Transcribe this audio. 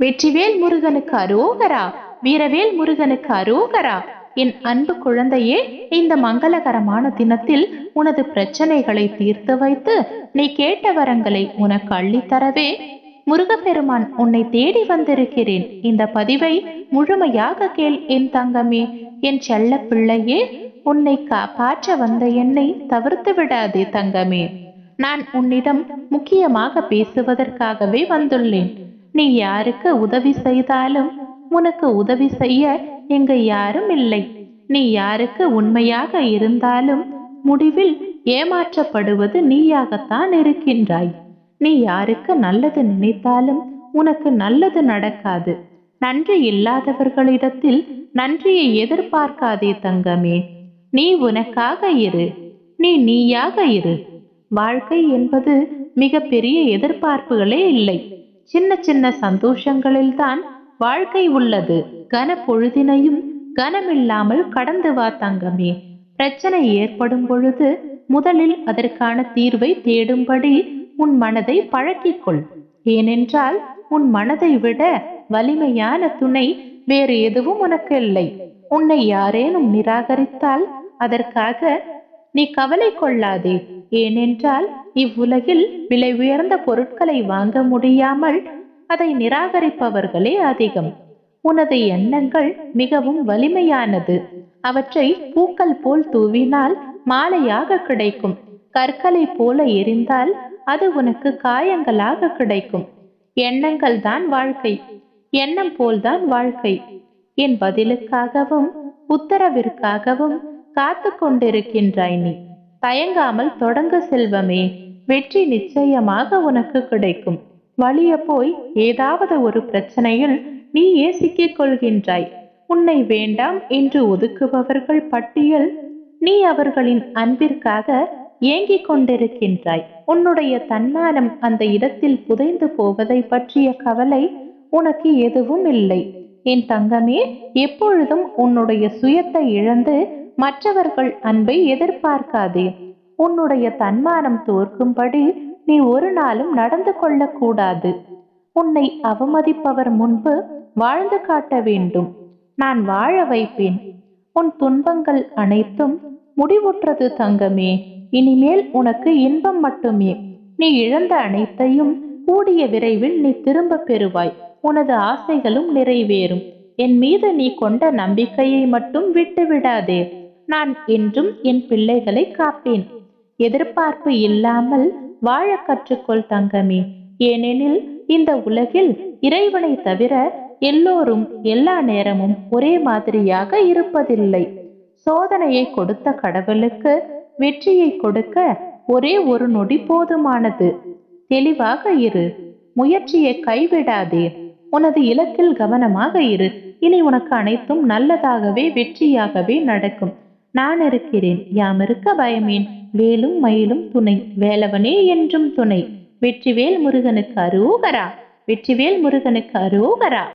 வெற்றிவேல் முருகனுக்கு அரோகரா வீரவேல் முருகனுக்கு அரோகரா. என் அன்பு குழந்தையே இந்த மங்களகரமான தினத்தில் உனது பிரச்சனைகளை தீர்த்து வைத்து நீ கேட்ட வரங்களை உனக்கு அள்ளித்தரவே முருகப்பெருமான் உன்னை தேடி வந்திருக்கிறேன். இந்த பதிவை முழுமையாக கேள் என் தங்கமே. என் செல்ல பிள்ளையே உன்னை காப்பாற்ற வந்த என்னை தவிர்த்து விடாதே தங்கமே. நான் உன்னிடம் முக்கியமாக பேசுவதற்காகவே வந்துள்ளேன். நீ யாருக்கு உதவி செய்தாலும் உனக்கு உதவி செய்ய இங்கு யாரும் இல்லை. நீ யாருக்கு உண்மையாக இருந்தாலும் முடிவில் ஏமாற்றப்படுவது நீயாகத்தான் இருக்கின்றாய். நீ யாருக்கு நல்லது நினைத்தாலும் உனக்கு நல்லது நடக்காது. நன்றி இல்லாதவர்களிடத்தில் நன்றியை எதிர்பார்க்காதே தங்கமே. நீ உனக்காக இரு. நீ நீயாக இரு. வாழ்க்கை என்பது மிகப்பெரிய எதிர்பார்ப்புகளே இல்லை. சின்ன சின்ன சந்தோஷங்களில்தான் வாழ்க்கை உள்ளது. கன பொழுதினையும் கனமில்லாமல் கடந்து வா தங்கமே. பிரச்சனை ஏற்படும் பொழுது முதலில் அதற்கான தீர்வை தேடும்படி உன் மனதை பழக்கிக்கொள். ஏனென்றால் உன் மனதை விட வலிமையான துணை வேறு எதுவும் உனக்கு இல்லை. உன்னை யாரேனும் நிராகரித்தால் அதற்காக நீ கவலை கொள்ளாதே. ஏனென்றால் இவ்வுலகில் விலை உயர்ந்த பொருட்களை வாங்க முடியாமல் அதை நிராகரிப்பவர்களே அதிகம். உனது எண்ணங்கள் மிகவும் வலிமையானது. அவற்றை பூக்கள் போல் தூவினால் மாலையாக கிடைக்கும். கற்களை போல எரிந்தால் அது உனக்கு காயங்களாக கிடைக்கும். எண்ணங்கள் தான் வாழ்க்கை. எண்ணம் போல்தான் வாழ்க்கை. என் பதிலுக்காகவும் உத்தரவிற்காகவும் காத்து கொண்டிருக்கின்றாய் நீ. தயங்காமல் தொடங்க செல்வமே. வெற்றி நிச்சயமாக உனக்கு கிடைக்கும். வழிய போய் ஏதாவது ஒரு பிரச்சனையில் நீயே சிக்கிக் கொள்கின்றாய். உன்னை வேண்டாம் என்று ஒதுக்குபவர்கள் பட்டியல் நீ அவர்களின் அன்பிற்காக ஏங்கிக் கொண்டிருக்கின்றாய். உன்னுடைய தன்மானம் அந்த இடத்தில் புதைந்து போவதை பற்றிய கவலை உனக்கு எதுவும் இல்லை. என் தங்கமே எப்பொழுதும் உன்னுடைய சுயத்தை இழந்து மற்றவர்கள் அன்பை எதிர்பார்க்காதே. உன்னுடைய தன்மானம் தோற்கும்படி நீ ஒரு நாளும் நடந்து கொள்ளக்கூடாது. உன்னை அவமதிப்பவர் முன்பு வாழ்ந்து காட்ட வேண்டும். நான் வாழ வைப்பேன். உன் துன்பங்கள் அனைத்தும் முடிவுற்றது தங்கமே. இனிமேல் உனக்கு இன்பம் மட்டுமே. நீ இழந்த அனைத்தையும் கூடிய விரைவில் நீ திரும்ப பெறுவாய். உனது ஆசைகளும் நிறைவேறும். என் மீது நீ கொண்ட நம்பிக்கையை மட்டும் விட்டு விடாதே நான் என்றும் என் பிள்ளைகளை காப்பேன். எதிர்பார்ப்பு இல்லாமல் வாழ கற்றுக்கொள் தங்கமே. ஏனெனில் இந்த உலகில் இறைவனை தவிர எல்லோரும் எல்லா நேரமும் ஒரே மாதிரியாக இருப்பதில்லை. சோதனையை கொடுத்த கடவுளுக்கு வெற்றியை கொடுக்க ஒரே ஒரு நொடி போதுமானது. தெளிவாக இரு. முயற்சியை கைவிடாதே. உனது இலக்கில் கவனமாக இரு. இனி உனக்கு அனைத்தும் நல்லதாகவே வெற்றியாகவே நடக்கும். நான் இருக்கிறேன் யாம் இருக்க பயமேன். வேலும் மயிலும் துணை வேலவனே என்றும் துணை. வெற்றிவேல் முருகனுக்கு அரோகரா வெற்றிவேல் முருகனுக்கு அரோகரா.